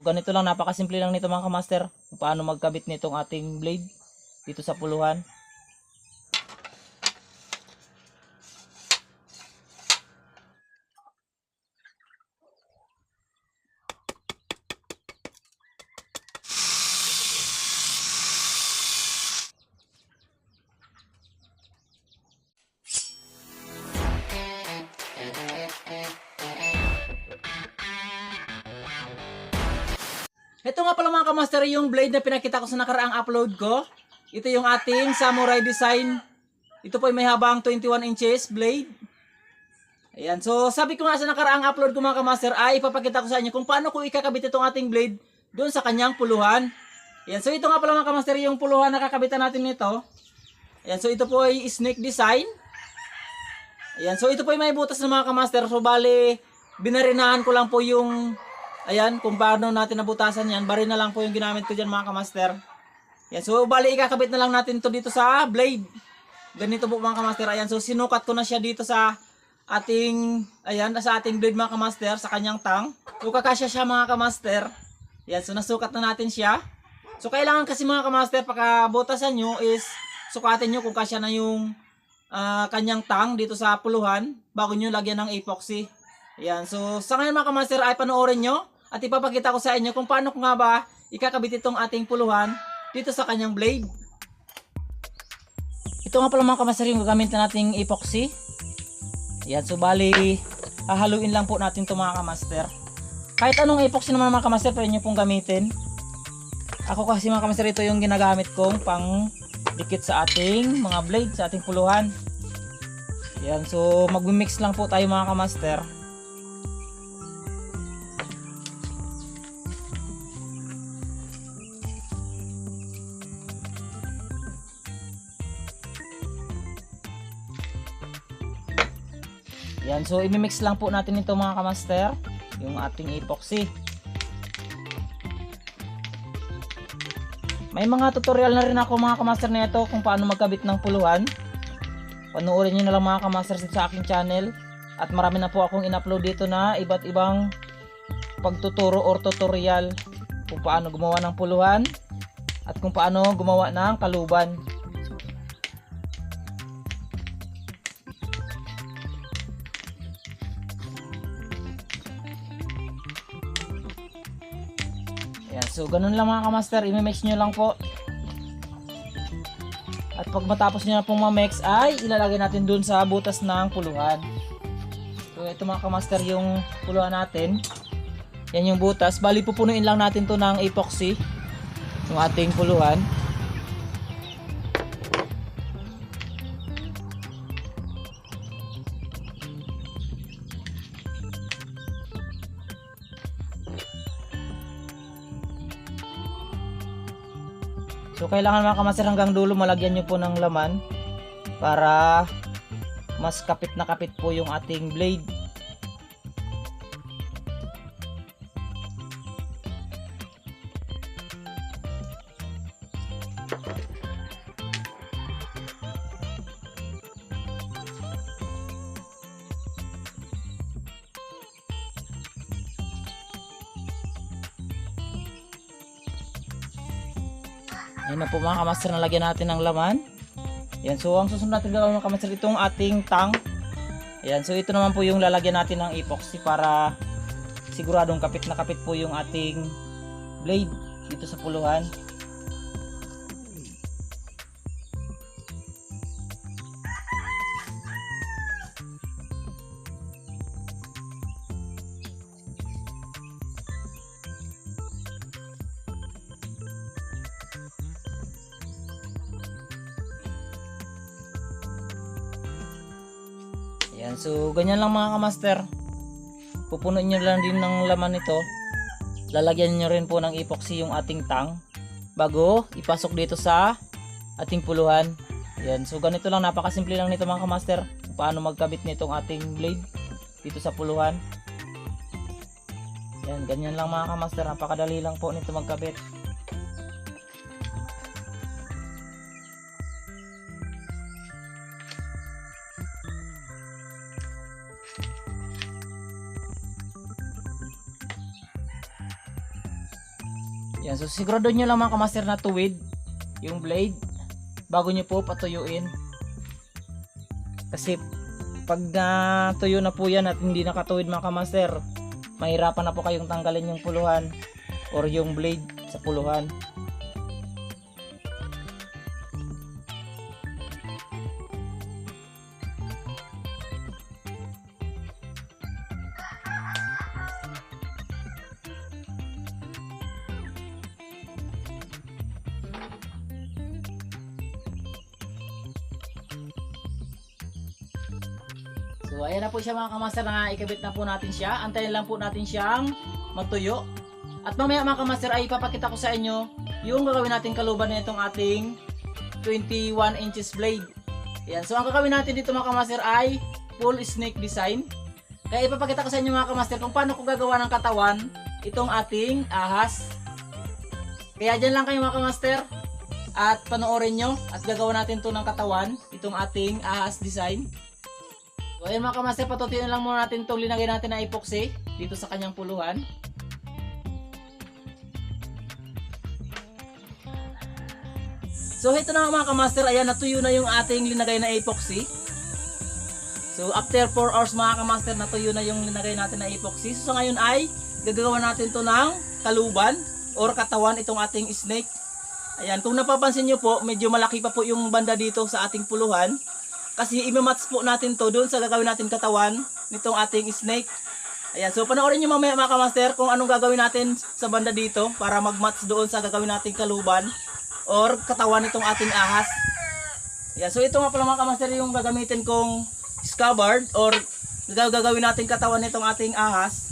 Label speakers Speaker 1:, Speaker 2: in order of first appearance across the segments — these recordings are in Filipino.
Speaker 1: Ganito lang, napakasimple lang nito mga kamaster. Kung paano magkabit nitong ating blade dito sa puluhan. Kamaster yung blade na pinakita ko sa nakaraang upload ko. Ito yung ating samurai design. Ito po ay may habang 21 inches blade. Ayan, so sabi ko nga sa nakaraang upload ko mga kamaster ay ipapakita ko sa inyo kung paano ko ikakabit itong ating blade doon sa kanyang puluhan. Ayan, so ito nga pala mga kamaster yung puluhan na kakabitan natin nito. Ayan, so ito po ay snake design. Ayan, so ito po ay may butas ng mga kamaster. So bali, binarinahan ko lang po yung Ayan, kung paano natin nabutasan yan. Bari na lang po yung ginamit ko dyan mga kamaster. Yan, so bali ikakabit na lang natin to dito sa blade. Ganito po mga kamaster. Ayan, so sinukat ko na siya dito sa ating, ayan, sa ating blade mga kamaster, sa kanyang tang. So kakasya siya mga kamaster. Yan, so nasukat na natin siya. So kailangan kasi mga kamaster, pagkabutasan nyo is sukatin nyo kung kasya na yung ah, kanyang tang dito sa puluhan bago nyo lagyan ng epoxy. Yan. So, sa ngayon mga kamaster ay panoorin nyo at ipapakita ko sa inyo kung paano nga ba ikakabit itong ating puluhan dito sa kanyang blade. Ito nga pala mga kamaster yung gagamit na nating epoxy. Yan. So, bali, hahaluin lang po natin ito mga kamaster. Kahit anong epoxy naman mga kamaster, pwede nyo pong gamitin. Ako kasi mga kamaster, ito yung ginagamit kong pang dikit sa ating mga blade, sa ating puluhan. Yan. So, mag-mix lang po tayo mga kamaster. Yan, so imimix lang po natin ito mga kamaster, yung ating epoxy. May mga tutorial na rin ako mga kamaster na ito kung paano magkabit ng puluhan. Panoorin nyo na lang mga kamaster sa aking channel. At marami na po akong in-upload dito na iba't ibang pagtuturo or tutorial kung paano gumawa ng puluhan at kung paano gumawa ng kaluban. So ganun lang mga kamaster, imimix nyo lang po. At pag matapos nyo na pong mamix ay ilalagay natin dun sa butas ng puluhan. So ito mga kamaster yung puluhan natin. Yan yung butas. Bali pupunuin lang natin to ng epoxy. Yung ating puluhan. So kailangan mga kamaster hanggang dulo malagyan nyo po ng laman para mas kapit na kapit po yung ating blade. Yan na po mga kamaster na lagyan natin ng laman. Yan, so ang susunod natin gawin mga kamaster itong ating tang. Yan, so ito naman po yung lalagyan natin ng epoxy para siguradong kapit na kapit po yung ating blade dito sa puluhan. Yan, so ganyan lang mga kamaster. Pupunuin nyo lang din ng laman ito. Lalagyan nyo rin po ng epoxy yung ating tang bago ipasok dito sa ating puluhan. Yan, so ganito lang, napakasimple lang nito mga kamaster. Paano magkabit nitong ating blade dito sa puluhan. Yan, ganyan lang mga kamaster. Napakadali lang po nito magkabit. Yan, so sigurado nyo lang mga kamaster na tuwid yung blade bago nyo po patuyuin. Kasi pag natuyo na po yan at hindi nakatuwid mga kamaster, mahirapan na po kayong tanggalin yung puluhan or yung blade sa puluhan. So ayan na po siya mga kamaster na ikabit na po natin siya. Antayin lang po natin siyang magtuyo. At mamaya mga kamaster ay ipapakita ko sa inyo yung gagawin natin kaluban na itong ating 21 inches blade. Ayan. So ang gagawin natin dito mga kamaster ay full snake design. Kaya ipapakita ko sa inyo mga kamaster kung paano ko gagawa ng katawan itong ating ahas. Kaya dyan lang kayo mga kamaster at panoorin nyo at gagawa natin to ng katawan itong ating ahas design. So ayun mga kamaster, patutuyuin lang muna natin itong linagay natin na epoxy dito sa kanyang puluhan. So ito na mga kamaster, ayan natuyo na yung ating linagay na epoxy. So after 4 hours mga kamaster, natuyo na yung linagay natin na epoxy. So ngayon ay gagawin natin to ng kaluban or katawan itong ating snake. Ayan, kung napapansin nyo po, medyo malaki pa po yung banda dito sa ating puluhan. Kasi imamatch po natin to doon sa gagawin natin katawan nitong ating snake. Ayan, so panoorin nyo mamaya mga kamaster kung anong gagawin natin sa banda dito para magmatch doon sa gagawin nating kaluban or katawan nitong ating ahas. Ayan, so ito nga pala mga kamaster yung gagamitin kong scabbard or gagawin natin katawan nitong ating ahas.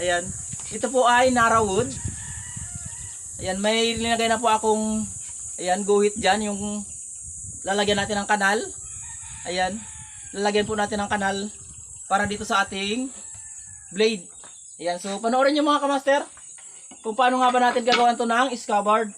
Speaker 1: Ayan, ito po ay narawood. Ayan, may linagay na po akong ayan, guhit dyan, yung lalagyan natin ng kanal. Ayan, lalagyan po natin ng kanal para dito sa ating blade. Ayan, so panoorin nyo mga kamaster kung paano nga ba natin gagawin to ng scabbard.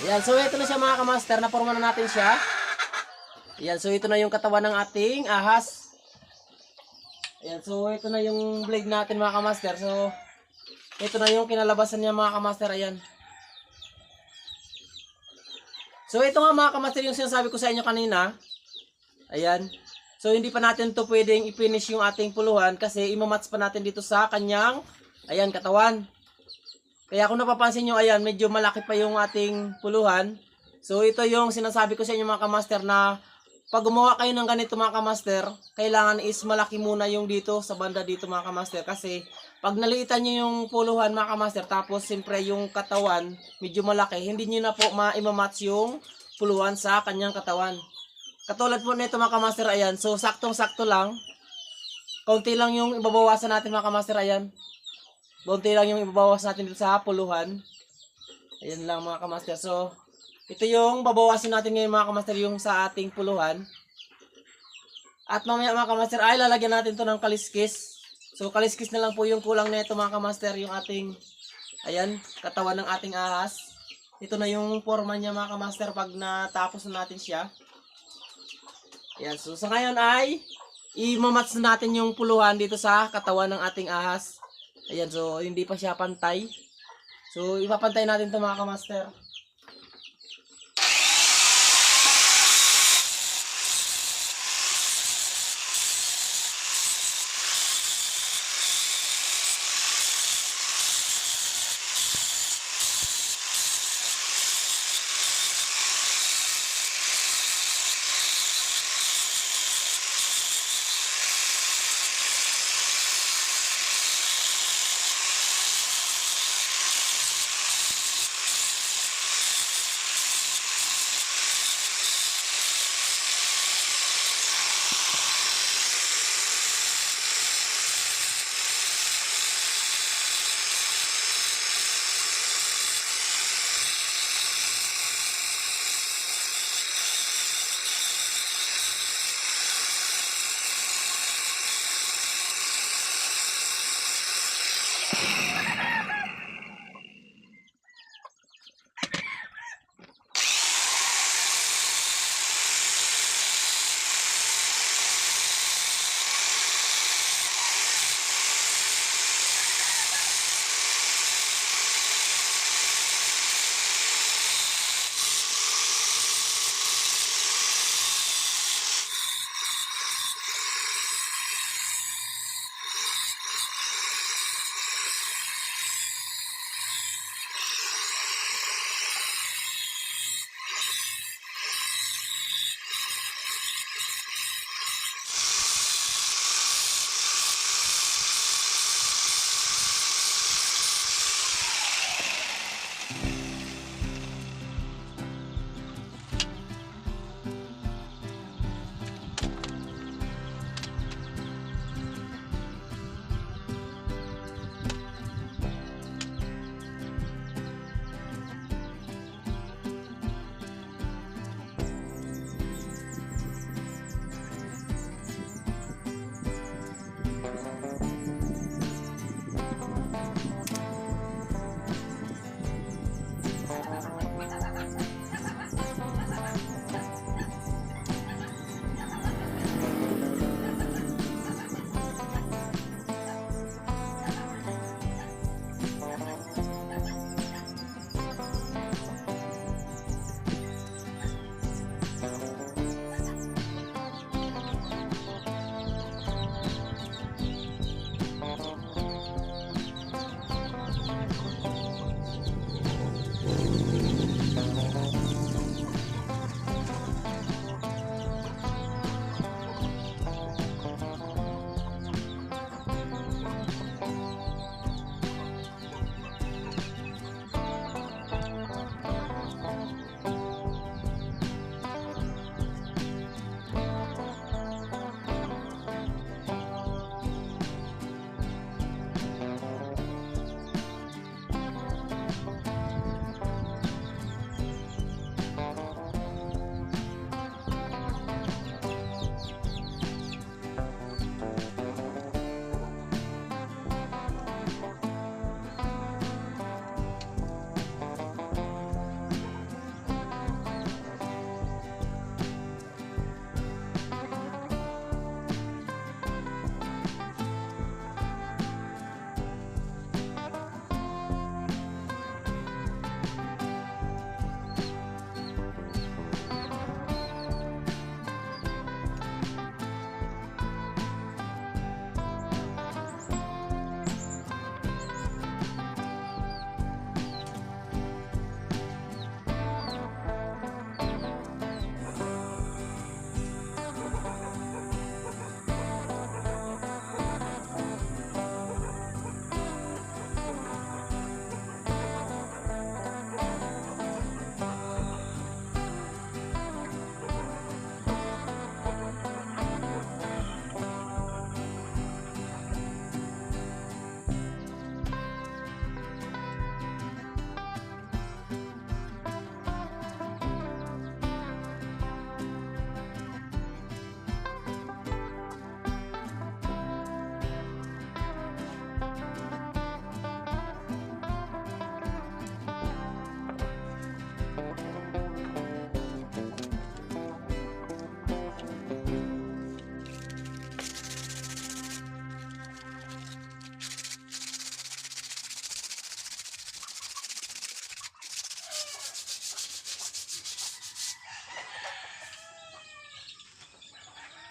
Speaker 1: Ayan, so ito na siya mga kamaster, naporma na natin siya. Ayan, so ito na yung katawan ng ating ahas. Ayan, so ito na yung blade natin mga kamaster. So, ito na yung kinalabasan niya mga kamaster. Ayan. So, ito nga mga kamaster yung sinasabi ko sa inyo kanina. Ayan. So, hindi pa natin to pwedeng i-finish yung ating puluhan kasi imamats pa natin dito sa kanyang, ayan, katawan. Kaya kung napapansin nyo, ayan, medyo malaki pa yung ating puluhan. So, ito yung sinasabi ko sa inyo mga kamaster na pag gumawa kayo ng ganito mga kamaster, kailangan is malaki muna yung dito sa banda dito mga kamaster. Kasi pag naliitan nyo yung puluhan mga kamaster, tapos siyempre yung katawan medyo malaki, hindi nyo na po ma-match yung puluhan sa kanyang katawan. Katulad po nito mga kamaster, ayan. So, saktong-sakto lang. Kaunti lang yung ibabawasan natin mga kamaster, ayan. Kaunti lang yung ibabawas natin dito sa puluhan. Ayan lang mga kamaster. So, ito yung babawasin natin ngayon mga kamaster yung sa ating puluhan. At mamaya mga kamaster ay lalagyan natin to ng kaliskis. So kaliskis na lang po yung kulang nito mga kamaster yung ating ayan, katawan ng ating ahas. Ito na yung forma niya mga kamaster pag natapos na natin siya. Ayan, so sa ngayon ay imamats na natin yung puluhan dito sa katawan ng ating ahas. Ayan, so hindi pa siya pantay. So ipapantay natin to mga kamaster.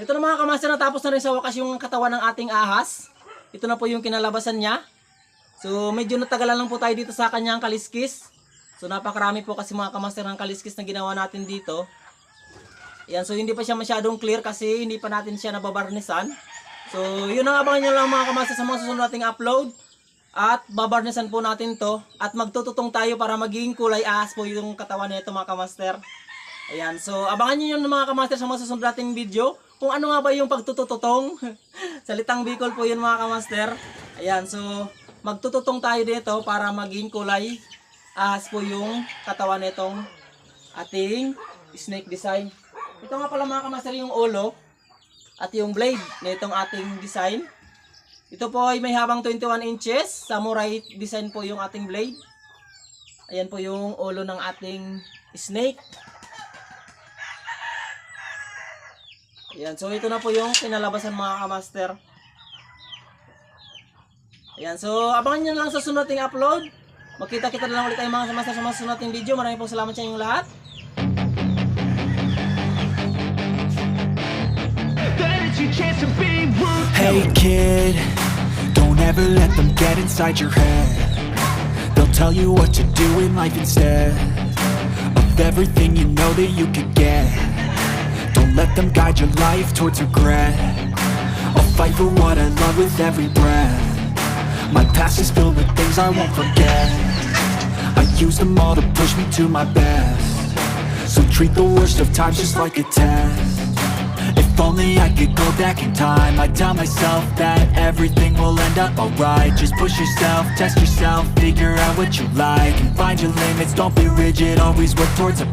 Speaker 1: Ito na mga kamaster, natapos na rin sa wakas yung katawan ng ating ahas. Ito na po yung kinalabasan niya. So, medyo natagalan lang po tayo dito sa kanyang kaliskis. So, napakarami po kasi mga kamaster ng kaliskis na ginawa natin dito. Yan, so hindi pa siya masyadong clear kasi hindi pa natin siya nababarnisan. So, yun ang abangan nyo lang mga kamaster sa mga susunod nating upload. At babarnisan po natin to. At magtututong tayo para maging kulay ahas po yung katawan nito mga kamaster. Ayan, so abangan nyo yun mga kamaster sa mga susunod nating video. Kung ano nga ba yung pagtutututong. Salitang Bicol po yun mga kamaster. Ayan, so magtututong tayo dito para maging kulay ahas po yung katawan nitong ating snake design. Ito nga pala mga kamaster yung ulo at yung blade nitong ating design. Ito po ay may habang 21 inches. Samurai design po yung ating blade. Ayan po yung ulo ng ating snake. Ayan, so ito na po yung kinalabasan mga kamaster. Ayan, so abangan nyo lang sa sunod nating upload. Magkita-kita na lang ulit tayo mga kamaster sa mga sunod nating video. Maraming pong salamat sa inyong lahat.
Speaker 2: Hey kid, don't ever let them get inside your head. They'll tell you what to do in life instead of everything you know that you could get. Don't let them guide your life towards regret. I'll fight for what I love with every breath. My past is filled with things I won't forget. I use them all to push me to my best. So treat the worst of times just like a test. If only I could go back in time I'd tell myself that everything will end up alright Just push yourself, test yourself, figure out what you like And find your limits, don't be rigid, always work towards a